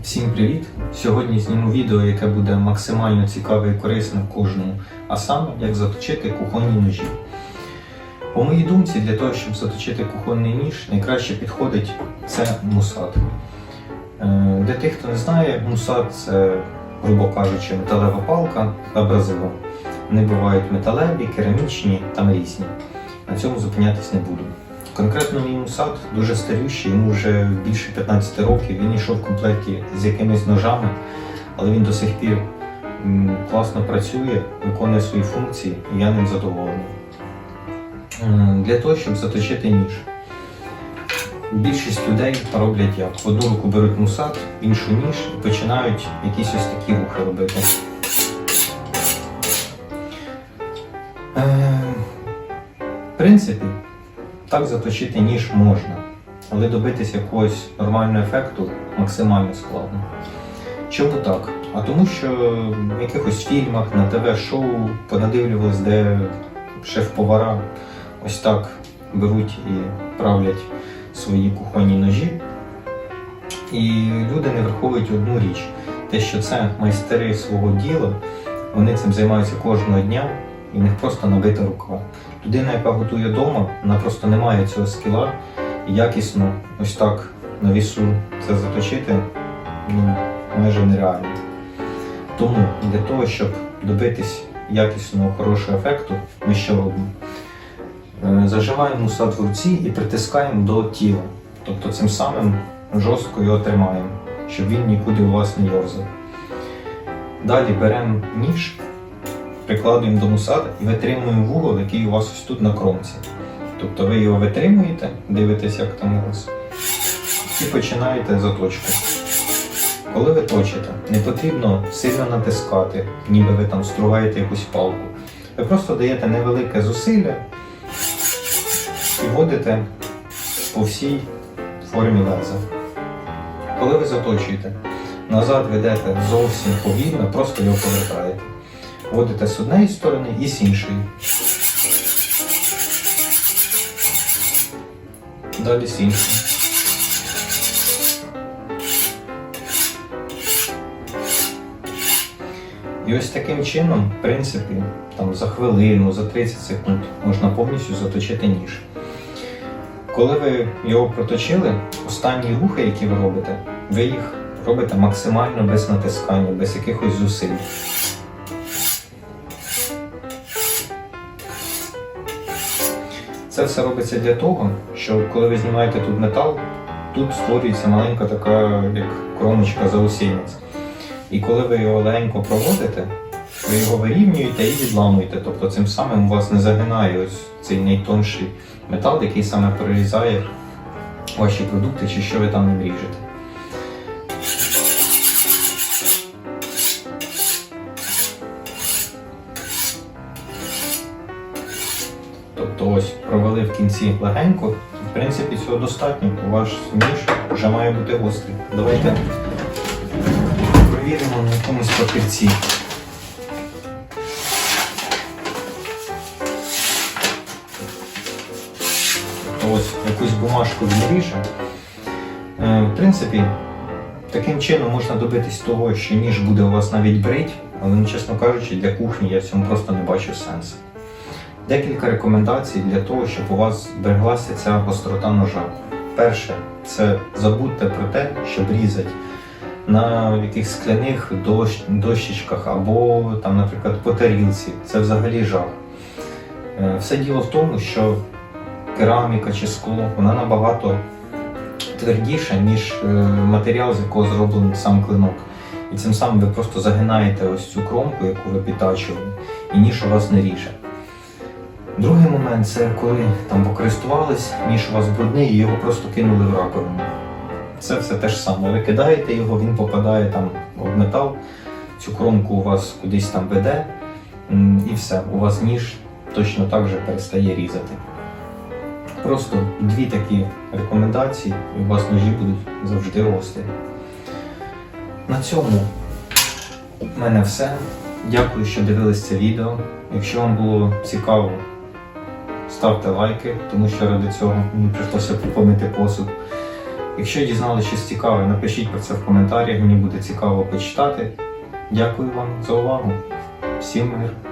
Всім привіт! Сьогодні зніму відео, яке буде максимально цікаве і корисне кожному, а саме як заточити кухонні ножі. По моїй думці, для того, щоб заточити кухонний ніж, найкраще підходить це мусат. Е, Для тих, хто не знає, мусат це, грубо кажучи, металева палка абразива. Вони бувають металеві, керамічні та різні. На цьому зупинятись не буду. Конкретно мій мусат дуже старющий, йому вже більше 15 років. Він йшов в комплекті з якимись ножами, але він до сих пір класно працює, виконує свої функції, і я ним задоволений. Для того, щоб заточити ніж. Більшість людей роблять як. В одну руку беруть мусат, в іншу ніж і починають якісь ось такі рухи робити. Е, В принципі, так заточити ніж можна, але добитися якогось нормального ефекту максимально складно. Чому так? А тому що в якихось фільмах, на ТВ-шоу понадивлювались, де шеф-повара ось так беруть і правлять свої кухонні ножі. І люди не враховують одну річ: те, що це майстери свого діла, вони цим займаються кожного дня, і них просто набита рука. Людина, яка готує вдома, вона просто не має цього скіла і якісно ось так на вісу це заточити ну, майже нереально. Тому для того, щоб добитись якісного хорошого ефекту, ми що робимо? Е, Зажимаємо мусат в руці і притискаємо до тіла. Тобто цим самим жорстко його тримаємо, щоб він нікуди у вас не йорзав. Далі беремо ніж, прикладуємо до мусата і витримуємо вугол, який у вас ось тут на кромці. Тобто ви його витримуєте, дивитесь, як там у вас, і починаєте заточку. Коли ви точите, не потрібно сильно натискати, ніби ви там стругаєте якусь палку. Ви просто даєте невелике зусилля і вводите по всій формі леза. Коли ви заточуєте, назад ведете зовсім повільно, просто його повертаєте. Вводите з однієї сторони і з іншої. Далі з іншої. І ось таким чином, в принципі, там за хвилину, за 30 секунд можна повністю заточити ніж. Коли ви його проточили, останні рухи, які ви робите, ви їх робите максимально без натискання, без якихось зусиль. Це все робиться для того, що коли ви знімаєте тут метал, тут створюється маленька така, як кромочка заусінець. І коли ви його легенько проводите, ви його вирівнюєте і відламуєте. Тобто цим самим у вас не загинає ось цей найтонший метал, який саме перерізає ваші продукти чи що ви там не ріжете. Кінці легенько, в принципі цього достатньо, ваш ніж вже має бути гострий. Давайте провіримо на якомусь папірці. Ось якусь бумажку він ріже. Е, В принципі, таким чином можна добитись того, що ніж буде у вас навіть брить, але, ну, чесно кажучи, для кухні я в цьому просто не бачу сенсу. Декілька рекомендацій для того, щоб у вас збереглася ця гострота ножа. Перше, це забудьте про те, щоб різати на якихось скляних дощ, дощечках або, там, наприклад, по тарілці. Це взагалі жах. Е, Все діло в тому, що кераміка чи скло, вона набагато твердіша, ніж е, матеріал, з якого зроблений сам клинок. І цим самим ви просто загинаєте ось цю кромку, яку ви підтачували, і ніж у вас не ріже. Другий момент це коли там покористувались, ніж у вас брудний і його просто кинули в раковину. Це все те ж саме. Ви кидаєте його, він попадає там в метал, цю кромку у вас кудись там веде, і все, у вас ніж точно так же перестає різати. Просто дві такі рекомендації, і у вас ножі будуть завжди гострі. На цьому в мене все. Дякую, що дивились це відео. Якщо вам було цікаво, ставте лайки, тому що ради цього мені прийшлося помити посуд. Якщо дізналися щось цікаве, напишіть про це в коментарях, мені буде цікаво почитати. Дякую вам за увагу. Всім мир!